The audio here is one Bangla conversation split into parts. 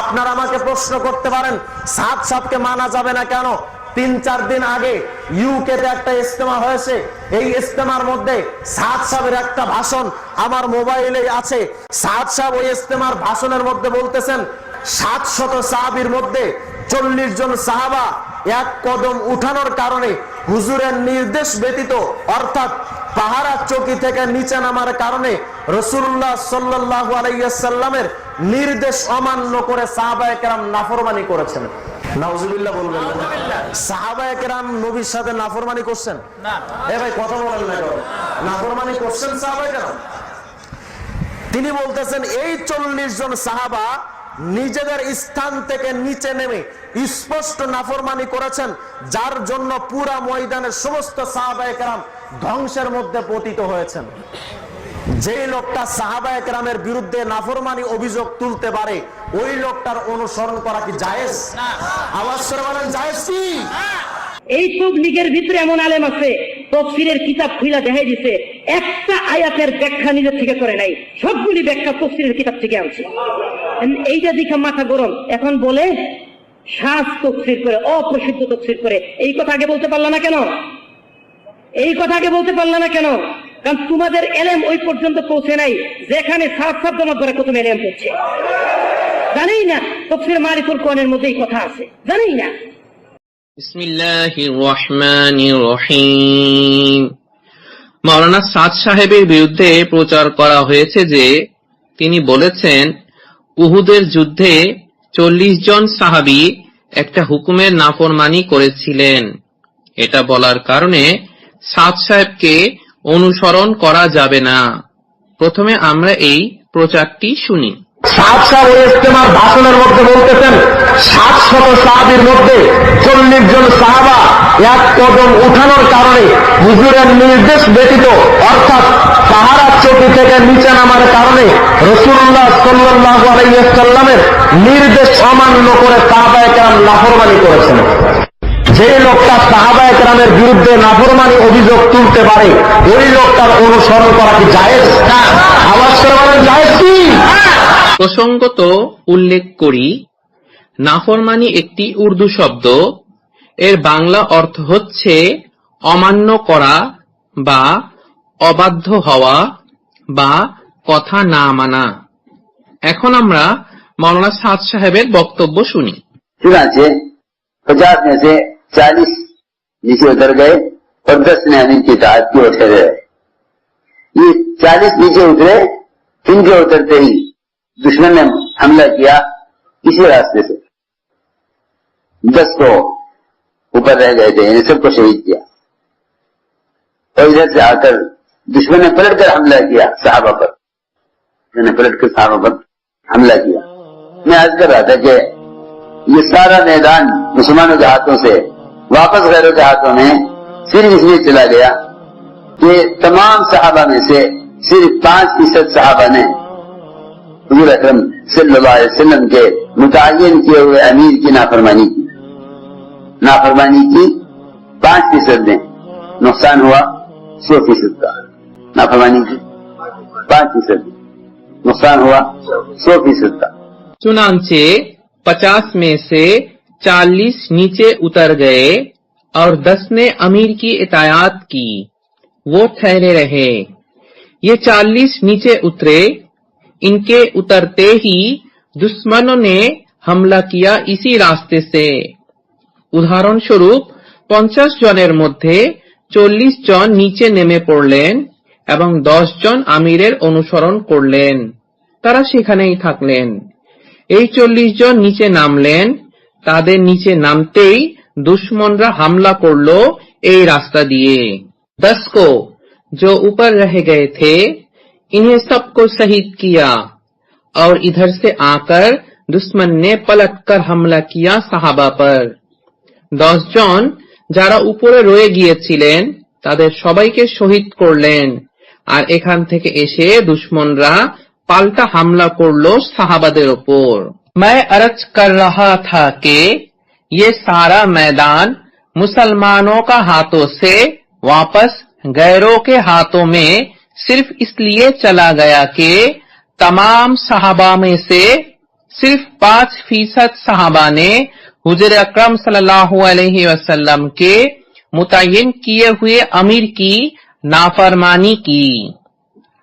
আপনারা আমাকে প্রশ্ন করতে পারেন, সাত মানা যাবে না কেন? তিন, চার দিন আগে একটা ইস্তেমা হয়েছে। এই ইস্তেমার মধ্যে একটা ভাষণ আমার মোবাইলে আছে। সাত সাহেব ওই ইস্তেমার ভাষণের মধ্যে বলতেছেন, সাত শত সাহাবির মধ্যে চল্লিশ জন সাহাবা এক কদম উঠানোর কারণে হুজুরের নির্দেশ ব্যতীত, অর্থাৎ পাহারা চৌকি থেকে নিচে নামার কারণে রসুল্লাহ সাল্লাহ আলাইসাল্লামের নির্দেশ অমান্য করে সাহাবায় কেরাম নাফরমানি করেছেন। নাউজুবিল্লাহ বলবেন। না। কেরাম নবীর সাথে নাফরমানি করছেন? এ ভাই কথা বলেন না নাফরমানি করছেন সাহাবায়ে কেরাম? তিনি বলতেছেন এই চল্লিশ জন সাহাবা নিজেদের স্থান থেকে নিচে নেমে স্পষ্ট নাফরমানি করেছেন যার জন্য পুরা ময়দানের সমস্ত সাহাবায়ে কেরাম ধ্বংসের মধ্যে পতিত হয়েছেন। যে লোকটা সাহাবা একরামের বিরুদ্ধে নাফরমানি অভিযোগ তুলতে পারে, ওই লোকটার অনুসরণ করা কি জায়েজ? আওয়াজ করে বলেন, জায়েজ কি? এই লীগের ভিতরে এমন আলেম আছে, তফসিরের কিতাব খুইলা দেখাই দিছে, একটা আয়াতের ব্যাখ্যা নিজের থেকে করে নাই, সবগুলি ব্যাখ্যা তফসিরের কিতাব থেকে আনছে। এইটা দেখে মাথা গরম। এখন বলে শ্বাস তফসির করে, অপ্রসিদ্ধ তফসির করে, এই কথা আগে বলতে পারল না কেন? এই কথা আগে বলতে পারলো না কেন কারণ তোমাদের এলেম ওই পর্যন্ত পৌঁছে নাই যেখানে সাত সাত জমা করে প্রথম এলেম পড়ছে জানেই না তফসির মারিফুল কোরআনের মধ্যে এই কথা আছে জানেই না بسم الله الرحمن الرحيم মাওলানা সাদ সাহেবের বিরুদ্ধে প্রচার করা হয়েছে যে তিনি বলেছেন উহুদের যুদ্ধে চল্লিশ জন সাহাবি একটা হুকুমের নাফরমানি করেছিলেন এটা বলার কারণে সাদ সাহেবকে অনুসরণ করা যাবে না। প্রথমে আমরা এই প্রচারটি শুনি। সাত সাহেব ওই ইস্তেমার ভাষণের মধ্যে বলতেছেন, সাত শত সাহাবির মধ্যে চল্লিশ জন সাহাবা এক কদম উঠানোর কারণে হুজুরের নির্দেশ ব্যতীত, অর্থাৎ পাহারা চৌকি থেকে নিচে নামার কারণে রসুল্লাহ সাল্লাহ আলাইসাল্লামের নির্দেশ অমান্য করে সাহাবায় কেরাম লাফরমানি করেছেন। যে লোকটা সাহাবা একরামের বিরুদ্ধে নাফরমানি অভিযোগ তুলতে পারে ওই লোকটার অনুসরণ করা কি জায়েজ? আওয়াজ করে জায়েজ কি? প্রসঙ্গত উল্লেখ করি নাফরমানি একটি উর্দু শব্দ এর বাংলা অর্থ হচ্ছে অমান্য করা বা অবাধ্য হওয়া বা কথা না মানা। এখন আমরা মৌলানা সাদ সাহেবের বক্তব্য শুনি। چالیس نیچے اتر گئے اور دس نے امین کی اطاعت کی اور ٹھہرے۔ رہے یہ چالیس نیچے اترے ان کے اترتے ہی دشمن نے حملہ کیا کسی راستے سے۔ دس کو اوپر رہ گئے تھے یعنی سب کو شہید کیا۔ اور ادھر سے آ کر دشمن نے پلٹ کر حملہ کیا صحابہ پر۔ میں نے پلٹ کر صحابہ پر حملہ کیا۔ میں آج کر رہا تھا کہ یہ سارا میدان مسلمانوں کے ہاتھوں سے واپس غیروں کے ہاتھوں میں صرف اس لیے چلا گیا کہ تمام صحابہ میں سے صرف پانچ فیصد صحابہ نے حضور اکرم صلی اللہ علیہ وسلم کے متعین کیے ہوئے امیر کی نافرمانی کی۔ نافرمانی کی پانچ فیصد نے۔ نقصان ہوا سو فیصد کا۔ نافرمانی کی پانچ فیصد نقصان ہوا سو فیصد کا۔ چنانچہ پچاس میں سے चालीस नीचे उतर गए और दस ने अमीर की इतायात की वो ठहरे रहे ये चालीस नीचे उतरे इनके उतरते ही दुश्मनों ने हमला किया इसी रास्ते से উদাহরণস্বরূপ পঞ্চাশ জনের মধ্যে চল্লিশ জন নিচে নেমে পড়লেন এবং দশ জন আমিরের অনুসরণ করলেন তারা সেখানেই থাকলেন এই চল্লিশ জন নিচে নামলেন তাদের নিচে নামতেই দুশ্মনরা হামলা করলো এই रास्ता दिए दस को जो ऊपर रह गए थे इन्हें सबको शहीद किया और इधर से आकर दुश्मन ने पलटकर हमला किया साहबा पर দশ জন যারা উপরে রয়ে গিয়েছিলেন তাদের সবাইকে শহীদ করলেন আর এখান থেকে এসে দুশ্মনরা পাল্টা হামলা করলো সাহাবাদের ওপর میں ارج کر رہا تھا کہ یہ سارا میدان مسلمانوں کا ہاتھوں سے واپس غیروں کے ہاتھوں میں صرف اس لیے چلا گیا کہ تمام صحابہ میں سے صرف پانچ فیصد صحابہ نے حضر اکرم صلی اللہ علیہ وسلم کے متعین کیے ہوئے امیر کی نافرمانی کی۔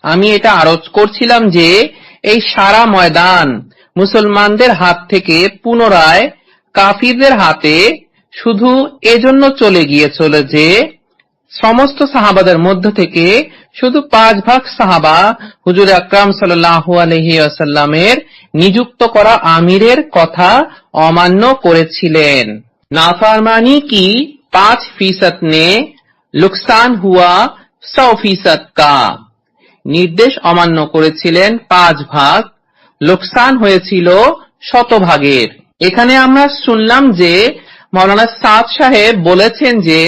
আমি এটা کر করছিলাম যে এই সারা মুসলমানদের হাত থেকে পুনরায় কাফিরদের হাতে শুধু এজন্য চলে গিয়েছিল যে সমস্ত সাহাবাদের মধ্য থেকে শুধু পাঁচ ভাগ সাহাবা হুজুর আকরাম সাল্লাহু আলহিসাল্লামের নিযুক্ত করা আমিরের কথা অমান্য করেছিলেন। নাফারমানি কি পাঁচ ফিসত নে লুকসান হুয়া সৌ ফিসত কা? নির্দেশ অমান্য করেছিলেন পাঁচ ভাগ লোকসান হয়েছিল শতভাগের। এখানে আমরা শুনলাম যে মৌলানা সাদ সাহেব বলেছেন যে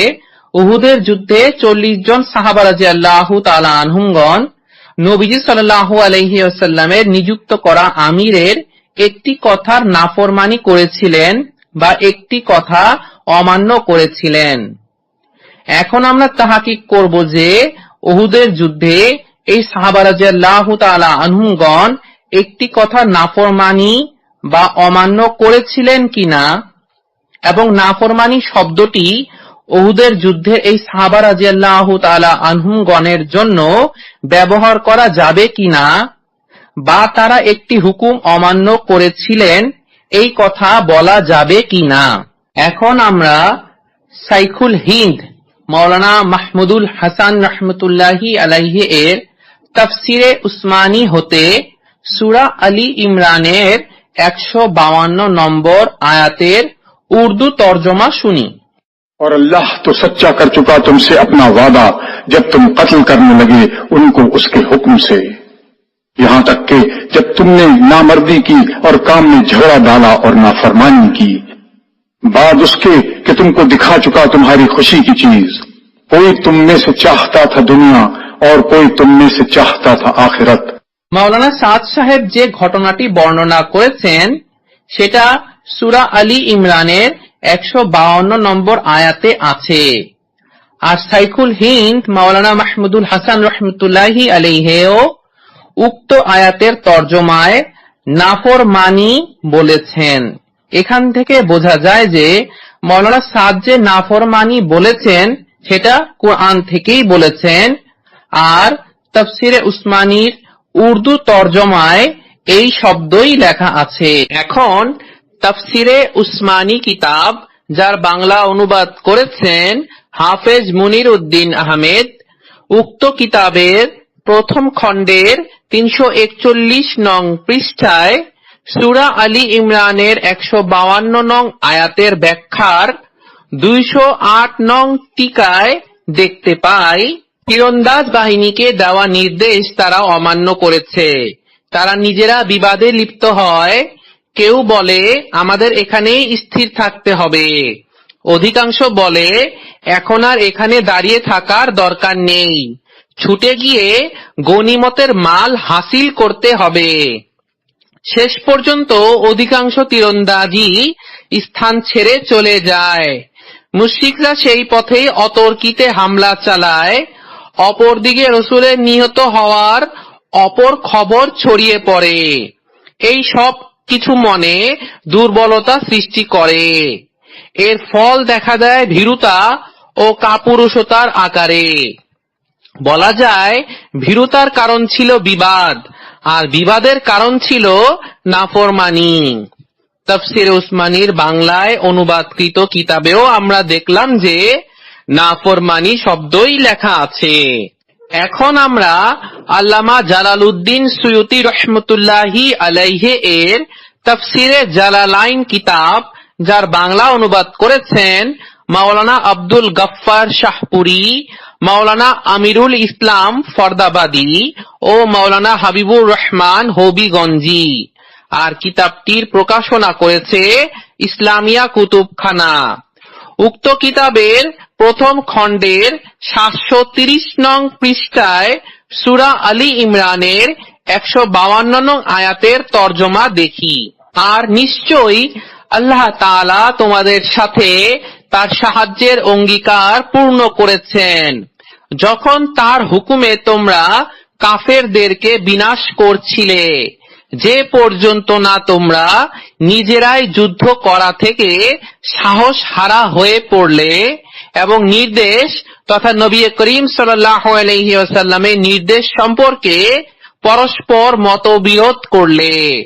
উহুদের যুদ্ধে চল্লিশ জন সাহাবারাজি নবীজি সাল্লাহ আলহি আসাল্লামের নিযুক্ত করা আমিরের একটি কথার নাফরমানি করেছিলেন বা একটি কথা অমান্য করেছিলেন। এখন আমরা তাহাকিক করব যে ওহুদের যুদ্ধে এই সাহাবারাজাল্লাহ তালা আনহুমগণ একটি কথা নাফরমানি বা অমান্য করেছিলেন কিনা এবং নাফরমানি শব্দটি ওহুদের যুদ্ধের এই সাহাবা রাজিয়াল্লাহ তালা আনহুমগণের জন্য ব্যবহার করা যাবে কিনা বা তারা একটি হুকুম অমান্য করেছিলেন, এই কথা বলা যাবে কিনা? এখন আমরা সাইখুল হিন্দ মৌলানা মাহমুদুল হাসান রহমতুল্লাহি আলাইহি এর তফসিরে উসমানী হতে সুরা আলী ইমরানের একশো বাউান্ন নম্বর آیاتر اردو ترجمہ سنی اور اللہ تو سچا کر چکا تم سے اپنا وعدہ جب تم قتل کرنے لگے ان کو اس کے حکم سے۔ یہاں تک کہ جب تم نے نامردی کی اور کام میں جھگڑا ڈالا اور نافرمانی کی، بعد اس کے کہ تم کو دکھا چکا تمہاری خوشی کی چیز۔ کوئی تم میں سے چاہتا تھا دنیا اور کوئی تم میں سے چاہتا تھا آخرت۔ মাওলানা সাদ সাহেব যে ঘটনাটি বর্ণনা করেছেন, সেটা সুরা আলী ইমরানের একশো নম্বর আয়াতে আছে। আর সাইকুল হিন্দ মাওলানা মাহমুদুল হাসান রহমতুল্লাহি আলিহেও উক্ত আয়াতের তর্জমায় নাফর মানি বলেছেন। এখান থেকে বোঝা যায় যে মৌলানা সাদ যে নাফরমানি বলেছেন, সেটা কোরআন থেকেই বলেছেন, আর তফসিরে উসমানীর উর্দু তর্জমায় এই শব্দই লেখা আছে। এখন তফসিরে উসমানী কিতাব, যার বাংলা অনুবাদ করেছেন হাফেজ মুনির উদ্দিন আহমেদ, উক্ত কিতাবের প্রথম খণ্ডের তিনশো একচল্লিশ নং পৃষ্ঠায় সুরা আলী ইমরানের একশো বাউান্ন নং আয়াতের ব্যাখ্যার দুইশো আট নং টিকায় দেখতে পাই। তীরন্দাজ বাহিনীকে দেওয়া নির্দেশ তারা অমান্য করেছে। তারা নিজেরা বিবাদে লিপ্ত হয়। কেউ বলে, আমাদের এখানেই স্থির থাকতে হবে। অধিকাংশ বলে, এখন আর এখানে দাঁড়িয়ে থাকার দরকার নেই। ছুটে গিয়ে গনিমতের মাল হাসিল করতে হবে। শেষ পর্যন্ত অধিকাংশ তীরন্দাজি স্থান ছেড়ে চলে যায়। মুশরিকরা সেই পথেই অতর্কিতে হামলা চালায়। অপরদিকে রসুলের নিহত হওয়ার অপর খবর ছড়িয়ে পড়ে। এই সব কিছু মনে দুর্বলতা সৃষ্টি করে। এর ফল দেখা দেয় ভীরুতা ও কাপুরুষতার আকারে। বলা যায়, ভীরুতার কারণ ছিল বিবাদ, আর বিবাদের কারণ ছিল নাফরমানি। তফসির উসমানীর বাংলায় অনুবাদকৃত কিতাবেও আমরা দেখলাম যে নাফরমানি শব্দই লেখা আছে। এখন আমরা আল্লামা জালালউদ্দিন সুয়ুতি রহমতুল্লাহি আলাইহে এর তফসিরে জালালাইন কিতাব, যার বাংলা অনুবাদ করেছেন মাওলানা আব্দুল গফফার শাহপুরি, মাওলানা আমিরুল ইসলাম ফরদাবাদী ও মাওলানা হাবিবুর রহমান হবিগঞ্জি। আর কিতাবটির প্রকাশনা করেছে ইসলামিয়া কুতুবখানা। উক্ত কিতাবের প্রথম খণ্ডের সাতশো তিরিশ নং পৃষ্ঠায় সুরা আলী ইমরানের একশো বাউান্ন নং আয়াতের তর্জমা দেখি। আর নিশ্চয়ই আল্লাহ তাআলা তোমাদের সাথে তার সাহায্যের অঙ্গীকার পূর্ণ করেছেন। যখন তার হুকুমে তোমরা কাফেরদেরকে বিনাশ করছিলে, যে পর্যন্ত না তোমরা নিজেরাই যুদ্ধ করা থেকে সাহস হারা হয়ে পড়লে এবং নির্দেশ তথা নবী করিম সাল্লাহ আলহিউসাল্লামের নির্দেশ সম্পর্কে পরস্পর মতবিরোধ করলে।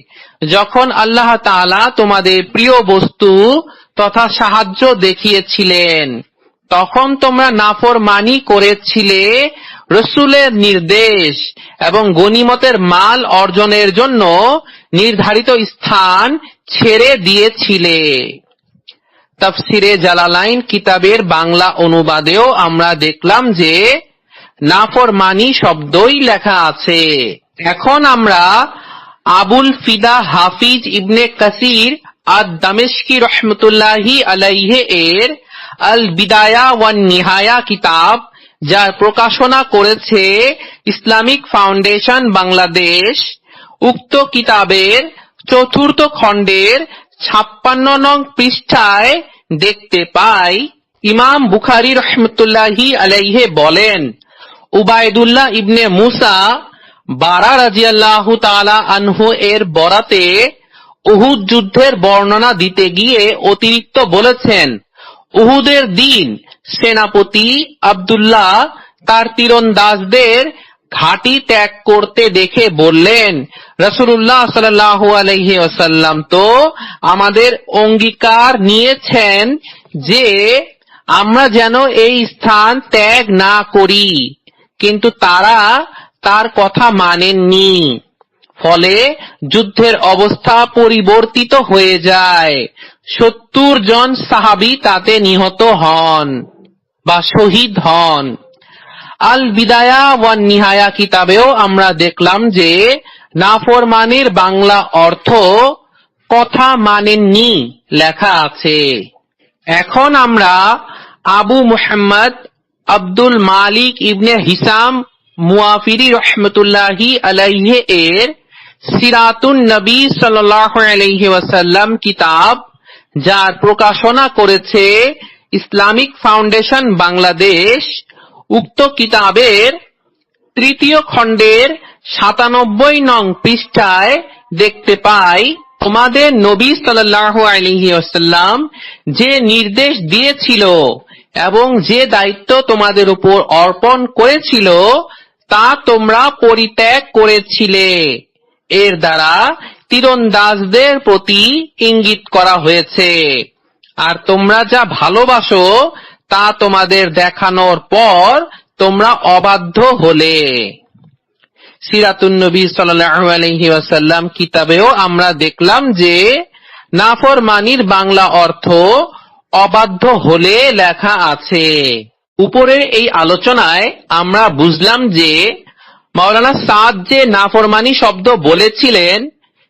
যখন আল্লাহ তাআলা তোমাদের প্রিয় বস্তু তথা সাহায্য দেখিয়েছিলেন, তখন তোমরা নাফরমানি করেছিলে রসুলের নির্দেশ এবং গনিমতের মাল অর্জনের জন্য নির্ধারিত স্থান ছেড়ে দিয়েছিলে। তাফসিরে জালালাইন কিতাবের বাংলা অনুবাদেও আমরা দেখলাম যে নাফরমানি শব্দই লেখা আছে। এখন আমরা আবুল ফিদা হাফিজ ইবনে কাসির আদ দামেশকি রহমতুল্লাহি আলাইহে এর আল বিদায়া ওয়ান নিহায়া কিতাব, যার প্রকাশনা করেছে ইসলামিক ফাউন্ডেশন বাংলাদেশ, উক্ত কিতাবের চতুর্থ খণ্ডের ছাপ্পান্ন নং পৃষ্ঠায় দেখতে পাই, ইমাম বুখারি রহমতুল্লাহি আলাইহে বলেন, উবায়দুল্লাহ ইবনে মুসা বারা রাজিয়াল্লাহু তাআলা আনহু এর বরাতে উহুদ যুদ্ধের বর্ণনা দিতে গিয়ে অতিরিক্ত বলেছেন, উহুদের দিন সেনাপতি আব্দুল্লাহ তার তীরন্দাজদের ঘাঁটি ত্যাগ করতে দেখে বললেন রসুল্লাহ সাল্লাহ আলহি ওসাল্লাম তো আমাদের অঙ্গীকার নিয়েছেন যে আমরা যেন এই স্থান ত্যাগ না করি, কিন্তু তারা তার কথা মানেননি। ফলে যুদ্ধের অবস্থা পরিবর্তিত হয়ে যায়। সত্তর জন সাহাবি তাতে নিহত হন বা শহীদ হন। আল বিদায়া ওয়ান নিহায়া কিতাবেও আমরা দেখলাম যে নাফরমানের বাংলা অর্থ কথা মানেননি লেখা আছে। এখন আমরা আবু মুহাম্মদ আব্দুল মালিক ইবনে হিসাম মুয়াফিরি রহমতুল্লাহি আলাইহে এর সিরাতুন নবী সাল্লাহ ওয়াসাল্লাম কিতাব, যার প্রকাশনা করেছে ইসলামিক ফাউন্ডেশন বাংলাদেশ উক্ত কিতাবের তৃতীয় খণ্ডের সাতানব্বই নং পৃষ্ঠায় দেখতে পাই, তোমাদের নবী সাল্লাহ আলহি আসাল্লাম যে নির্দেশ দিয়েছিল এবং যে দায়িত্ব তোমাদের উপর অর্পণ করেছিল, তা তোমরা পরিত্যাগ করেছিলে। এর দ্বারা তীরন্দাজদের প্রতি ইঙ্গিত করা হয়েছে। আর তোমরা যা ভালোবাসো তা তোমাদের দেখানোর পর তোমরা অবাধ্য হলে। সিরাতুন নবী সাল্লাল্লাহু আলাইহি ওয়াসাল্লাম কিতাবেও আমরা দেখলাম যে নাফরমানির বাংলা অর্থ অবাধ্য হলে লেখা আছে। উপরের এই আলোচনায় আমরা বুঝলাম যে মাওলানা সাদ যে নাফরমানি শব্দ বলেছিলেন,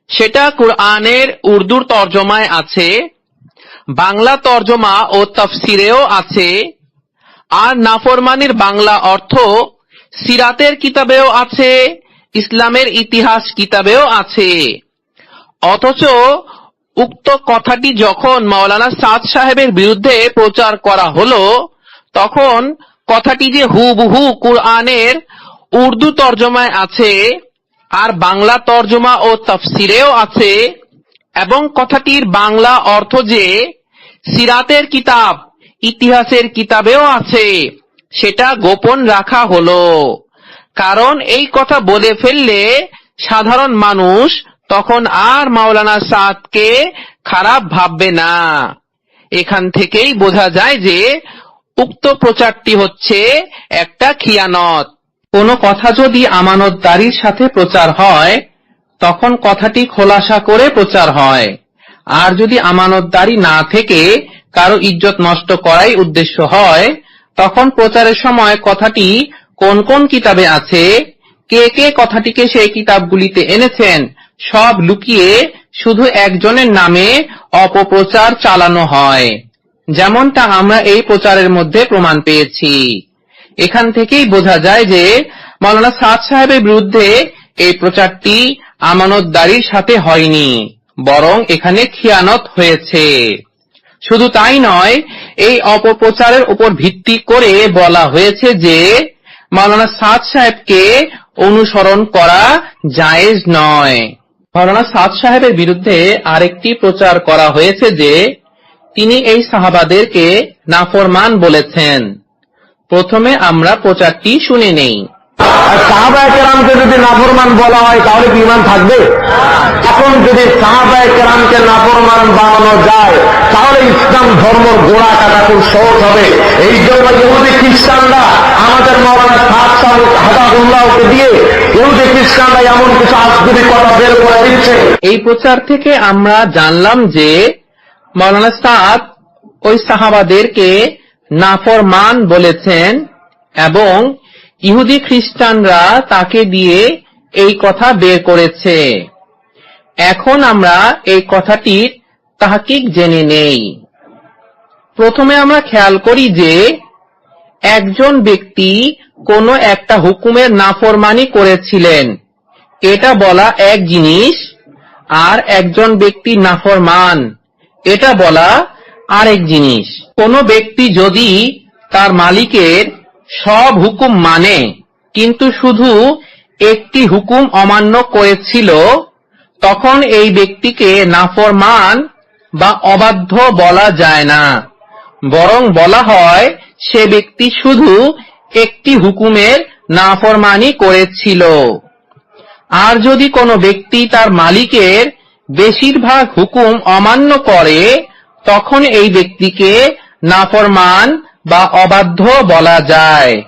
সেটা কোরআনের উর্দুর তর্জমায় আছে। বাংলা তর্জমা ও তফসিরেও আছে, আর নাফরমানির বাংলা অর্থ সিরাতের কিতাবেও আছে, ইসলামের ইতিহাস কিতাবেও আছে। অথচ উক্ত কথাটি যখন মাওলানা সাদ সাহেবের বিরুদ্ধে প্রচার করা হলো, তখন কথাটি যে হুবহু কুরআনের উর্দু তর্জমায় আছে, আর বাংলা তর্জমা ও তফসিরেও আছে, এবং কথাটির বাংলা অর্থ যে সিরাতের কিতাব, ইতিহাসের কিতাবেও আছে। সেটা গোপন রাখা হলো। কারণ এই কথা বলে ফেললে সাধারণ মানুষ তখন আর মাওলানা সাদকে খারাপ ভাববে না। এখান থেকেই বোঝা যায় যে উক্ত প্রচারটি হচ্ছে একটা খিয়ানত। কোনো কথা যদি আমানতদারির সাথে প্রচার হয়, তখন কথাটি খোলাসা করে প্রচার হয়। আর যদি আমানতদারি না থেকে কারও ইজ্জত নষ্ট করাই উদ্দেশ্য হয়, তখন প্রচারের সময় কথাটি কোন কোন কিতাবে আছে, কে কে কথাটিকে সেই কিতাবগুলিতে এনেছেন, সব লুকিয়ে শুধু একজনের নামে অপপ্রচার চালানো হয়। যেমনটা আমরা এই প্রচারের মধ্যে প্রমাণ পেয়েছি। এখান থেকেই বোঝা যায় যে মৌলানা সাদ সাহেবের বিরুদ্ধে এই প্রচারটি আমানতদারির সাথে হয়নি। বরং এখানে খিয়ানত হয়েছে। শুধু তাই নয়, এই অপপ্রচারের উপর ভিত্তি করে বলা হয়েছে যে, মাওলানা সাদ সাহেবকে অনুসরণ করা জায়েজ নয়। মাওলানা সাদ সাহেবের বিরুদ্ধে আরেকটি প্রচার করা হয়েছে যে, তিনি এই সাহাবাদেরকে নাফরমান বলেছেন। প্রথমে আমরা প্রচারটি শুনে নেই। আর সাহাবায় কেরামকে যদি নাফরমান বলা হয়, তাহলে কি ইমান থাকবে? এখন যদি সাহাবায় কেরামকে নাফরমান বানানো যায়, তাহলে ইসলাম ধর্ম গোড়া কাটা খুব সহজ হবে। এই জন্য ইহুদি খ্রিস্টানরা আমাদের মৌলানা সাত সাল হাদাহুল্লাহকে দিয়ে ইহুদি খ্রিস্টানরা এমন কিছু আজগুবি কথা বের করে দিচ্ছে। এই প্রচার থেকে আমরা জানলাম যে মৌলানা সাদ ওই সাহাবাদেরকে নাফরমান বলেছেন এবং ইহুদি খ্রিস্টানরা তাকে দিয়ে এই কথা বের করেছে। এখন আমরা এই কথাটির তাহাকিক জেনে নেই। প্রথমে আমরা খেয়াল করি যে, একজন ব্যক্তি কোনো একটা হুকুমের নাফরমানি করেছিলেন। এটা বলা এক জিনিস, আর একজন ব্যক্তি নাফরমান। এটা বলা আরেক জিনিস। কোন ব্যক্তি যদি তার মালিকের সব হুকুম মানে কিন্তু শুধু একটি হুকুম অমান্য করেছিল, তখন এই ব্যক্তিকে নাফরমান বা অবাধ্য বলা যায় না। বরং বলা হয়, সে ব্যক্তি শুধু একটি হুকুমের নাফরমানি করেছিল। আর যদি কোনো ব্যক্তি তার মালিকের বেশিরভাগ হুকুম অমান্য করে, তখন এই ব্যক্তিকে নাফরমান বা অবাধ্য বলা যায়।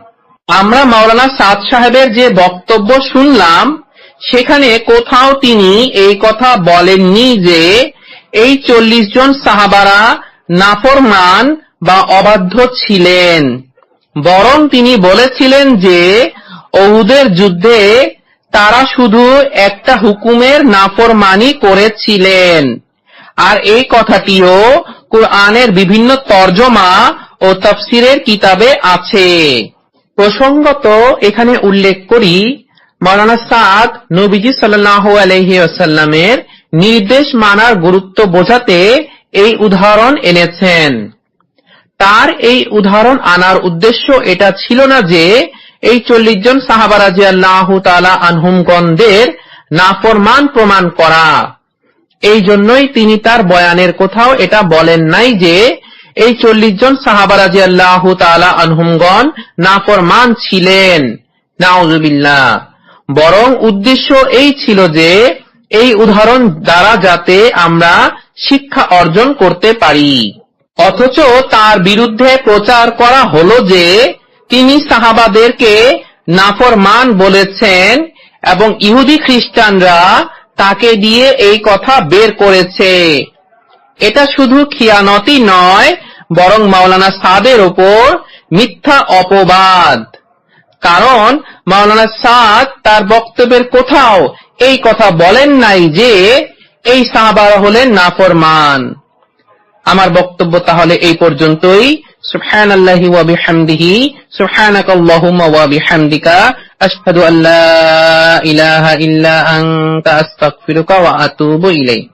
আমরা মাওলানা সাদ সাহেবের যে বক্তব্য শুনলাম, সেখানে কোথাও তিনি এই কথা বলেননি যে, এই চল্লিশ জন সাহাবারা নাফরমান বা অবাধ্য ছিলেন। বরং তিনি বলেছিলেন যে অহুদের যুদ্ধে তারা শুধু একটা হুকুমের নাফরমানি করেছিলেন। আর এই কথাটিও কোরআনের বিভিন্ন তর্জমা ও তাফসিরের কিতাবে আছে। প্রসঙ্গত এখানে উল্লেখ করি মৌলানা সাদ নবীজি আসাল্লামের নির্দেশ মানার গুরুত্ব বোঝাতে এই উদাহরণ এনেছেন। তার এই উদাহরণ আনার উদ্দেশ্য এটা ছিল না যে এই চল্লিশ জন সাহাবারাজি আল্লাহ তালা নাফরমান প্রমাণ করা। এই জন্যই তিনি তার বয়ানের কোথাও এটা বলেন নাই যে এই চল্লিশ জন সাহাবারাজি আল্লাহ তালা আনহুমগণ নাফরমান ছিলেন। নাউজুবিল্লাহ। বরং উদ্দেশ্য এই ছিল যে, এই উদাহরণ দ্বারা যাতে আমরা শিক্ষা অর্জন করতে পারি। অথচ তার বিরুদ্ধে প্রচার করা হলো যে, তিনি সাহাবাদেরকে নাফরমান বলেছেন এবং ইহুদি খ্রিস্টানরা তাকে দিয়ে এই কথা বের করেছে। এটা শুধু খিয়ানতি নয় বরং মাওলানা সাদের ওপর মিথ্যা অপবাদ। কারণ মাওলানা সাদ তার বক্তব্যের কোথাও এই কথা বলেন নাই যে এই সাহাবারা হলেন নাফরমান। আমার বক্তব্য তাহলে এই পর্যন্তই। আল্লাহি ওয়া বিহামদিহি। সুবহানাকাল্লাহুম্মা ওয়া বিহামদিকা। আশহাদু আল্লা ইলাহা ইল্লা আনতা। আস্তাগফিরুকা ওয়া আতুবু ইলাইক।